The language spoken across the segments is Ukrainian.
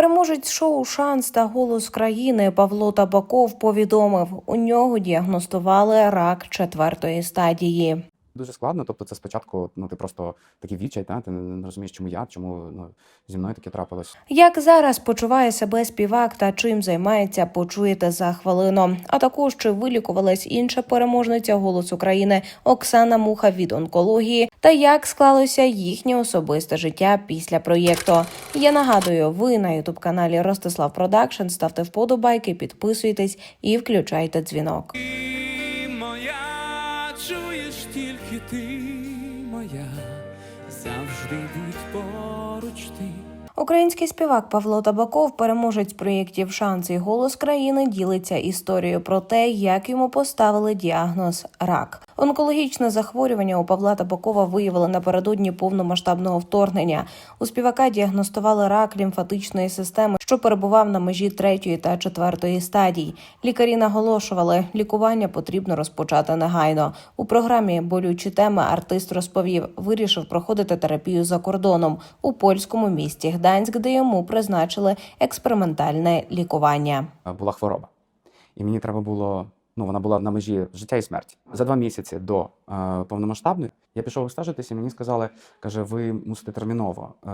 Переможець шоу Шанс та голос країни Павло Табаков повідомив, у нього діагностували рак четвертої стадії. Дуже складно. Тобто, це спочатку, ну ти просто такий відчай, та ти не розумієш, чому я, чому ну зі мною таке трапилось. Як зараз почуває себе співак та чим займається, почуєте за хвилину. А також чи вилікувалась інша переможниця голос України Оксана Муха від онкології, та як склалося їхнє особисте життя після проєкту. Я нагадую, ви на ютуб каналі Ростислав Продакшн ставте вподобайки, підписуйтесь і включайте дзвінок. Чуєш тільки ти моя, завжди будь поруч ти. Український співак Павло Табаков, переможець проєктів Шанс і голос країни, ділиться історією про те, як йому поставили діагноз рак. Онкологічне захворювання у Павла Табакова виявили напередодні повномасштабного вторгнення. У співака діагностували рак лімфатичної системи, що перебував на межі третьої та четвертої стадій. Лікарі наголошували, лікування потрібно розпочати негайно. У програмі болючі теми артист розповів, вирішив проходити терапію за кордоном у польському місті Гданськ, де йому призначили експериментальне лікування. Була хвороба, і мені треба було. Ну, вона була на межі життя і смерті. За два місяці до е, повномасштабної я пішов обстежитися, мені сказали, каже, ви мусите терміново е,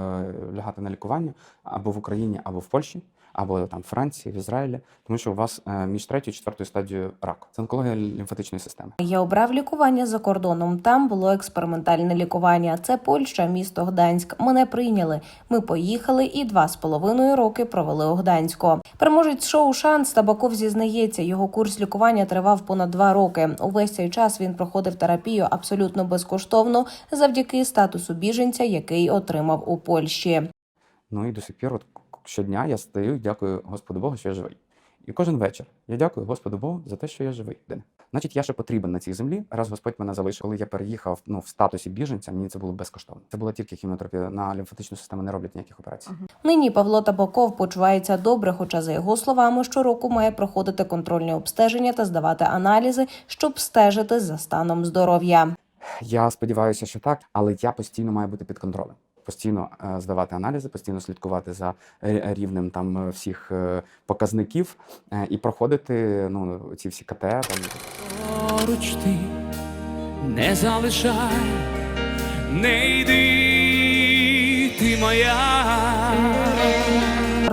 лягати на лікування або в Україні, або в Польщі, або там в Франції, в Ізраїлі, тому що у вас е, між третьою і четвертою стадією рак. Це онкологія лімфатичної системи. Я обрав лікування за кордоном. Там було експериментальне лікування. Це Польща, місто Гданськ. Мене прийняли. Ми поїхали і два з половиною роки провели у Гданську. Переможець шоу Шанс Табаков зізнається, його курс лікування тривав понад два роки. Увесь цей час він проходив терапію абсолютно безкоштовно завдяки статусу біженця, який отримав у Польщі. Ну і до сих пір, от щодня я стою, і дякую Господу Богу, що я живий. І кожен вечір я дякую Господу Богу за те, що я живий. Значить, я ще потрібен на цій землі, раз Господь мене залишив. Коли я переїхав ну, в статусі біженця, мені це було безкоштовно. Це була тільки хіміотерапія. На лімфатичну систему не роблять ніяких операцій. Нині Павло Табаков почувається добре, хоча за його словами щороку має проходити контрольні обстеження та здавати аналізи, щоб стежити за станом здоров'я. Я сподіваюся, що так, але я постійно маю бути під контролем. Постійно е, здавати аналізи, постійно слідкувати за рівнем там е, всіх е, показників і проходити ну ці всі КТ. Там Поруч ти не залишай, не йди, ти моя.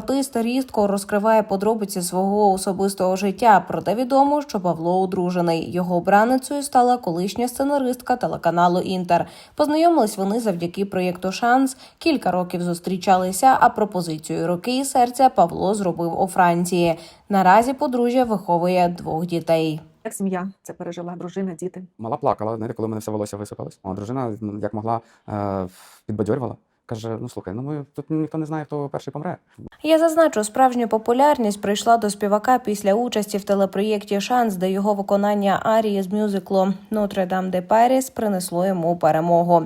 Артист рідко розкриває подробиці свого особистого життя, проте відомо, що Павло одружений. Його обраницею стала колишня сценаристка телеканалу Інтер. Познайомились вони завдяки проєкту Шанс. Кілька років зустрічалися. А пропозицію руки і серця Павло зробив у Франції. Наразі подружжя виховує двох дітей. Як сім'я це пережила, дружина, діти. мала плакала, знаєте, коли мене все волосся висипалось. А дружина ну, як могла е, підбадьорювала. Каже: ну слухай, ну ми тут ніхто не знає, хто перший помре. Я зазначу, справжня популярність прийшла до співака після участі в телепроєкті Шанс, де його виконання арії з мюзиклу Dame de Paris принесло йому перемогу.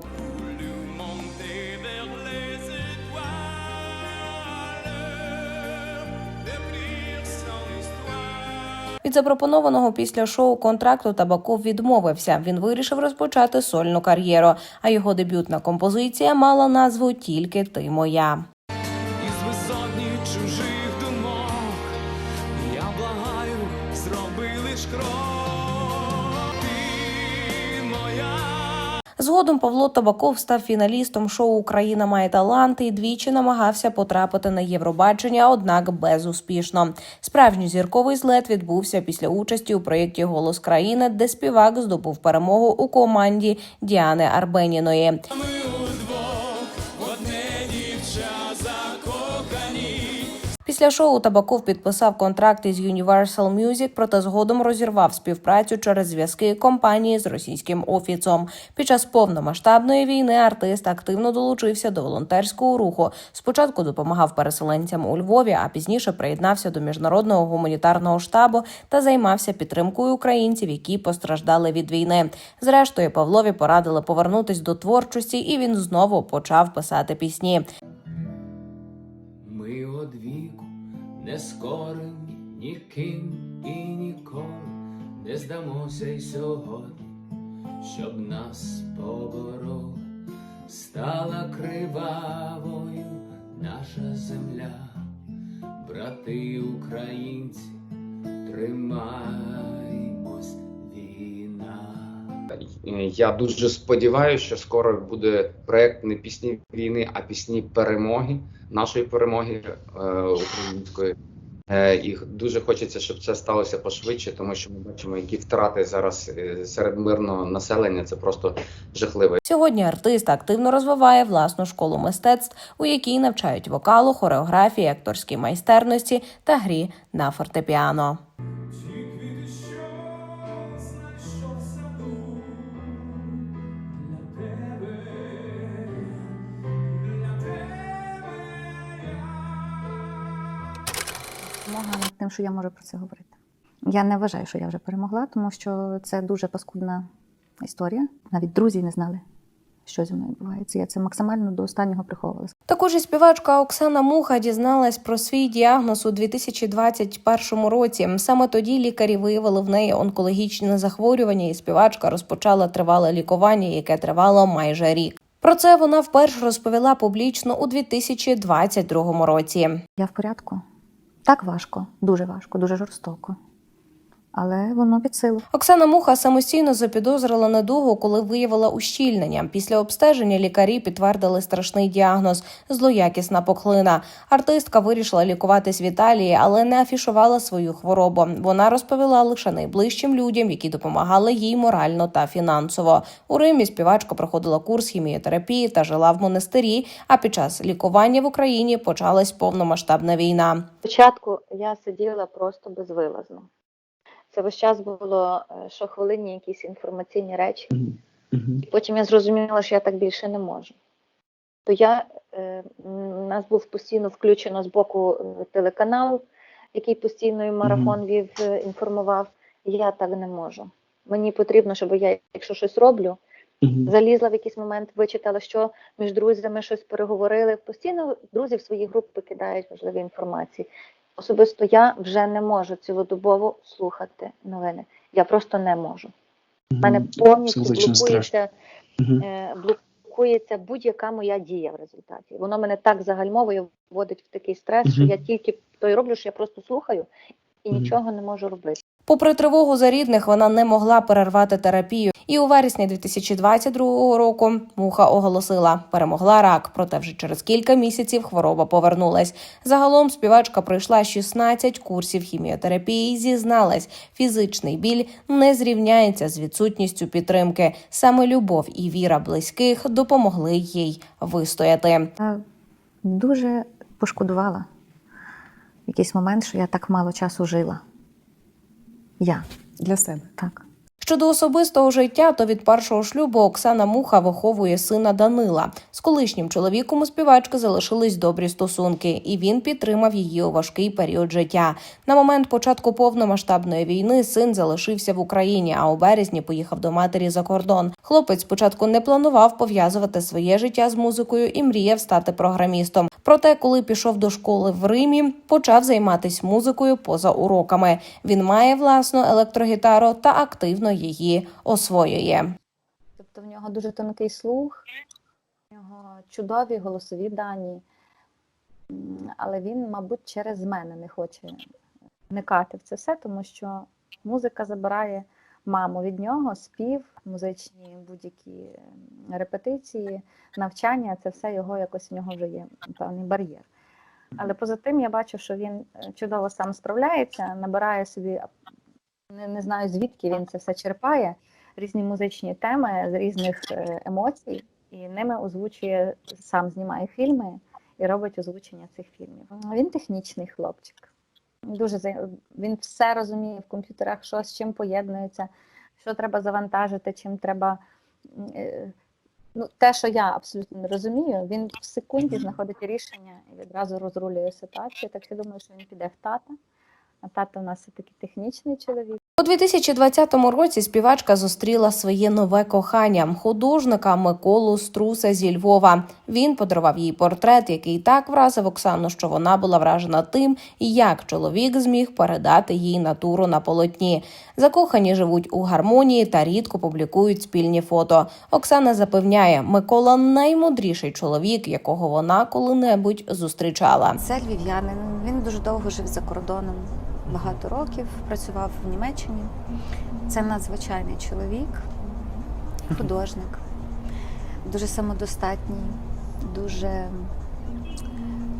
Від запропонованого після шоу контракту Табаков відмовився. Він вирішив розпочати сольну кар'єру. А його дебютна композиція мала назву Тільки ти моя. Згодом Павло Табаков став фіналістом шоу Україна має таланти і двічі намагався потрапити на Євробачення, однак безуспішно. Справжній зірковий злет відбувся після участі у проєкті Голос країни, де співак здобув перемогу у команді Діани Арбеніної. Після шоу Табаков підписав контракт із Universal Music, проте згодом розірвав співпрацю через зв'язки компанії з російським офісом. Під час повномасштабної війни артист активно долучився до волонтерського руху. Спочатку допомагав переселенцям у Львові, а пізніше приєднався до міжнародного гуманітарного штабу та займався підтримкою українців, які постраждали від війни. Зрештою, Павлові порадили повернутись до творчості, і він знову почав писати пісні. Ніким і ніколи не здамося й сьогодні, щоб нас побороли, стала кривавою наша земля, брати українці, тримаймось війна. Я дуже сподіваюся, що скоро буде проект не пісні війни, а пісні перемоги, нашої перемоги е, української. Е, і дуже хочеться, щоб це сталося пошвидше, тому що ми бачимо, які втрати зараз е, серед мирного населення. Це просто жахливо. Сьогодні артист активно розвиває власну школу мистецтв, у якій навчають вокалу, хореографії, акторській майстерності та грі на фортепіано. Тим, що я можу про це говорити. Я не вважаю, що я вже перемогла, тому що це дуже паскудна історія. Навіть друзі не знали, що зі мною відбувається. Я це максимально до останнього приховувала. Також і співачка Оксана Муха дізналась про свій діагноз у 2021 році. Саме тоді лікарі виявили в неї онкологічне захворювання, і співачка розпочала тривале лікування, яке тривало майже рік. Про це вона вперше розповіла публічно у 2022 році. Я в порядку. Так важко, дуже важко, дуже жорстоко. Але воно під силу. Оксана Муха самостійно запідозрила недугу, коли виявила ущільнення. Після обстеження лікарі підтвердили страшний діагноз злоякісна пухлина. Артистка вирішила лікуватись в Італії, але не афішувала свою хворобу. Вона розповіла лише найближчим людям, які допомагали їй морально та фінансово. У Римі співачка проходила курс хіміотерапії та жила в монастирі. А під час лікування в Україні почалась повномасштабна війна. Спочатку я сиділа просто безвилазно. Це весь час було е, щохвилинні якісь інформаційні речі. Потім я зрозуміла, що я так більше не можу. То я, е, нас був постійно включено з боку е, телеканал, який постійно і марафон вів, е, інформував. Я так не можу. Мені потрібно, щоб я, якщо щось роблю, залізла в якийсь момент, вичитала, що між друзями щось переговорили. Постійно друзі в свої групи кидають важливі інформації. Особисто я вже не можу цілодобово слухати новини. Я просто не можу. У мене повністю блокується, е, блокується будь-яка моя дія в результаті. Воно мене так загальмовує, вводить в такий стрес, що я тільки то й роблю, що я просто слухаю і нічого не можу робити. Попри тривогу за рідних, вона не могла перервати терапію. І у вересні 2022 року муха оголосила, перемогла рак. Проте вже через кілька місяців хвороба повернулась. Загалом співачка пройшла 16 курсів хіміотерапії. і Зізналась, фізичний біль не зрівняється з відсутністю підтримки. Саме любов і віра близьких допомогли їй вистояти. Дуже пошкодувала в якийсь момент, що я так мало часу жила. Я Для себе. так. Щодо особистого життя, то від першого шлюбу Оксана Муха виховує сина Данила. З колишнім чоловіком у співачки залишились добрі стосунки, і він підтримав її у важкий період життя. На момент початку повномасштабної війни син залишився в Україні, а у березні поїхав до матері за кордон. Хлопець спочатку не планував пов'язувати своє життя з музикою і мріяв стати програмістом. Проте, коли пішов до школи в Римі, почав займатися музикою поза уроками. Він має власну електрогітару та активно її освоює. Тобто в нього дуже тонкий слух, в нього чудові голосові дані, але він, мабуть, через мене не хоче вникати в це все, тому що музика забирає маму від нього, спів, музичні будь-які репетиції, навчання це все його якось в нього вже є певний бар'єр. Але поза тим я бачу, що він е, чудово сам справляється, набирає собі не, не знаю звідки він це все черпає різні музичні теми з різних е, емоцій, і ними озвучує, сам знімає фільми і робить озвучення цих фільмів. Він технічний хлопчик. Дуже він все розуміє в комп'ютерах, що з чим поєднується, що треба завантажити, чим треба. е, Ну, те, що я абсолютно не розумію, він в секунді знаходить рішення і відразу розрулює ситуацію. Так що думаю, що він піде в тата. А тато у нас все таки технічний чоловік. У 2020 році співачка зустріла своє нове кохання художника Миколу Струса зі Львова. Він подарував їй портрет, який так вразив Оксану, що вона була вражена тим, як чоловік зміг передати їй натуру на полотні. Закохані живуть у гармонії та рідко публікують спільні фото. Оксана запевняє, Микола наймудріший чоловік, якого вона коли-небудь зустрічала. Це львів'янин. Він дуже довго жив за кордоном, багато років працював в Німеччині. Це надзвичайний чоловік, художник, дуже самодостатній, дуже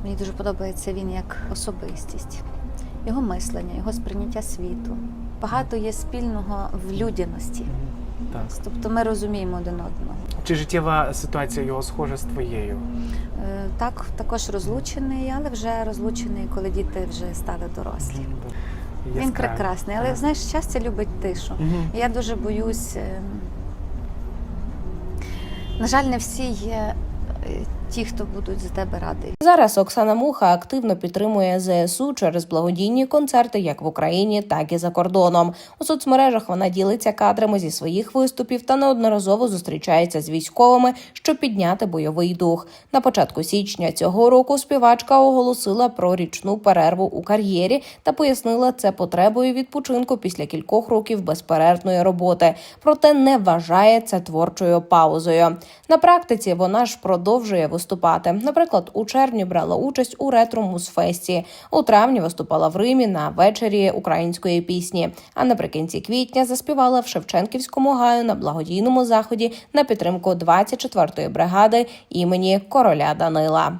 мені дуже подобається він як особистість, його мислення, його сприйняття світу. Багато є спільного в людяності. Так. Тобто ми розуміємо один одного. Чи життєва ситуація його схожа з твоєю? Так, також розлучений, але вже розлучений, коли діти вже стали дорослі. Він прекрасний, але знаєш, щастя любить тишу. Угу. Я дуже боюсь. ем, На жаль, не всі є е, ті, хто будуть за тебе раді. Зараз Оксана Муха активно підтримує ЗСУ через благодійні концерти як в Україні, так і за кордоном. У соцмережах вона ділиться кадрами зі своїх виступів та неодноразово зустрічається з військовими, щоб підняти бойовий дух. На початку січня цього року співачка оголосила про річну перерву у кар'єрі та пояснила це потребою відпочинку після кількох років безперервної роботи. Проте не вважає це творчою паузою. На практиці вона ж продовжує виступати. Наприклад, у червні брала участь у ретро музфесті. У травні виступала в Римі на вечері української пісні. А наприкінці квітня заспівала в Шевченківському гаю на благодійному заході на підтримку 24-ї бригади імені короля Данила.